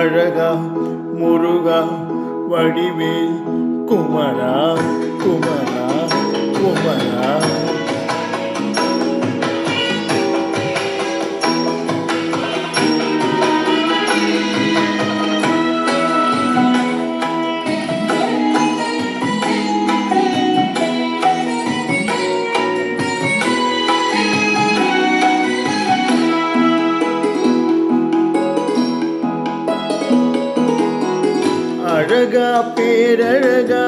அழகா முருகா வடிவேல் குமரா குமரா குமரா. அழகா பேரழகா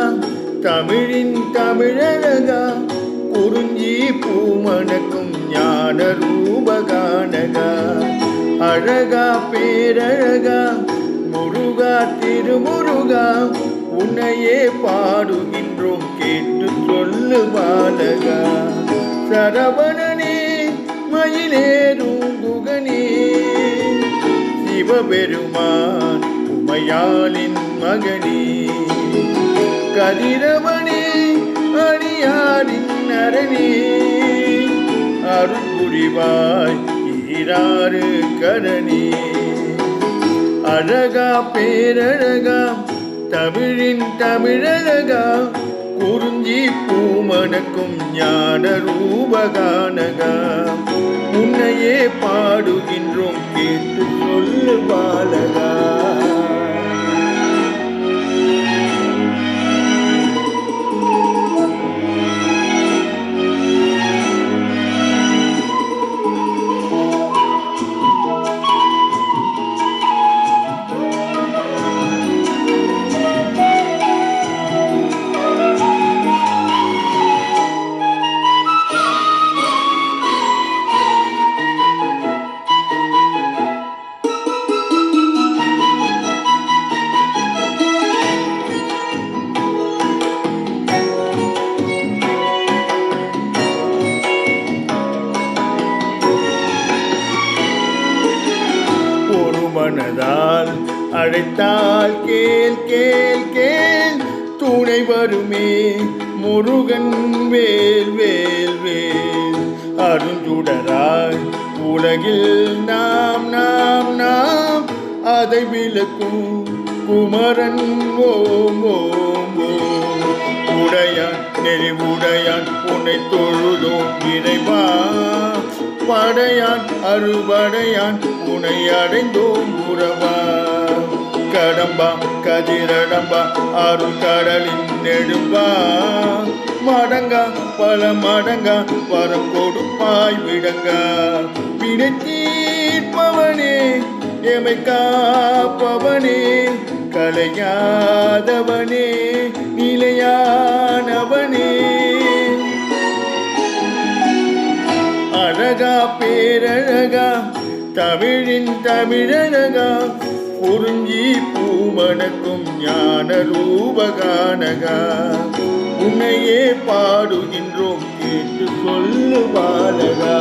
தமிழின் தமிழழகா குறிஞ்சி பூமணக்கும் ஞான ரூபகானகா. அழகா பேரழகா முருகா திருமுருகா உன்னையே பாடுகின்றோம் கேட்டு சொல்லு பாலகா. சரவணனே மயிலேறும் குகனே சிவபெருமான் உமையாளின் மகனே கதிரவனே அடியாரின் அரணே அருள்புரிவாய் ஈராறு கரணே அழகா பேரழகா தமிழின் தமிழழகா குறிஞ்சி பூமணக்கும் ஞான ரூபகானகா. உன்னையே பாடுகின்றோம் கேட்டு சொல்லு பாலகா. அழைத்தால் கேள் கேள் கேள். துணை வருமே முருகன் வேல் வேல் வேல். அருஞ்சுடராய் உலகில் நாம் நாம் நாம். அதை விளக்கும் குமரன் ஓம் ஓம் ஓம். உடையான் நெறிவுடையான் உன்னை தொழுதோம் இறைவா. படையான் அறுபடையான் உனை அடைந்தோம் உறவா. கடம்பா கதிரடம்பா அருள் கடலின் நெடும்பா. மடங்கா பல மடங்கா வரம் கொடுப்பாய் விடங்கா. வினை தீர்ப்பவனே எமை காப்பவனே கலையாதவனே நிலையானவனே. அழகா பேரழகா தமிழின் தமிழழகா பொருஞ்சி பூமணக்கும் ஞான ரூபகானகா உன்னையே பாடுகின்றோம் கேட்டு சொல்லு பாலகா.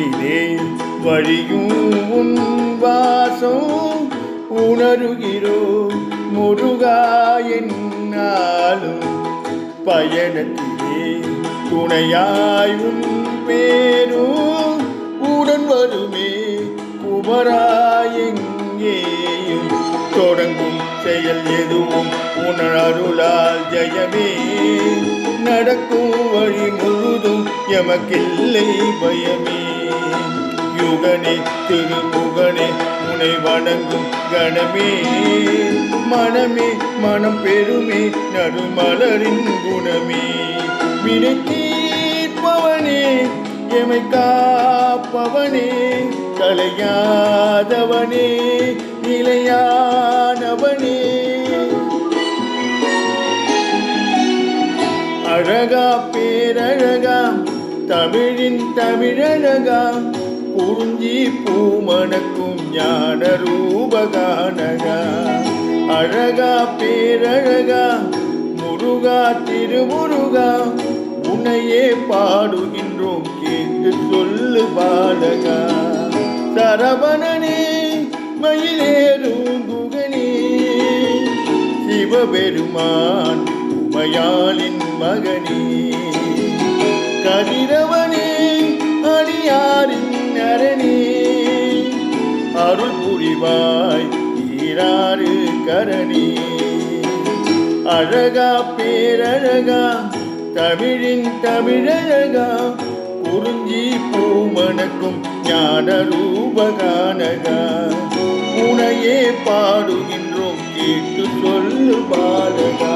உயிரினிலே வழியும் உன் வாசம் உணருகிறோம் முருகா என்னாலும் பயணத்திலே துணையாய் உன் பேரும் உடன் வருமே. குமராய் எங்கேயும் தொடங்கும் செயல் எதுவும் உணர் அருளால் ஜெயமே. நடக்கும் வழி முழுதும் எமக்கில்லை பயமே. யுகனே திருமுகனே உனை வணங்கும் கணமே மனமே மனம் பெருமே நடுமலரின் குணமே. வினை தீர்ப்பவனே எமை காப்பவனே. கலையாதவனே நிலையானவனே. அழகா பேரழகா தமிழின் தமிழழகா குறிஞ்சி பூமணக்கும் ஞான ரூபகானகா அழகா பேரழகா முருகா திருமுருகா உன்னையே பாடுகின்றோம் கேட்டு சொல்லு பாலகா. சரவணனே மயிலேறும் குகனே சிவபெருமான் உமையாளின் மகனே. கதிரவனே அடியாரின் அரணே அருள் புரிவாய் ஈராறு கரணே. அழகா பேரழகா தமிழின் தமிழழகா குறிஞ்சி பூமணக்கும் ஞான ரூபகானகா உனையே பாடுகின்றோம் கேட்டு சொல்லு பாடகா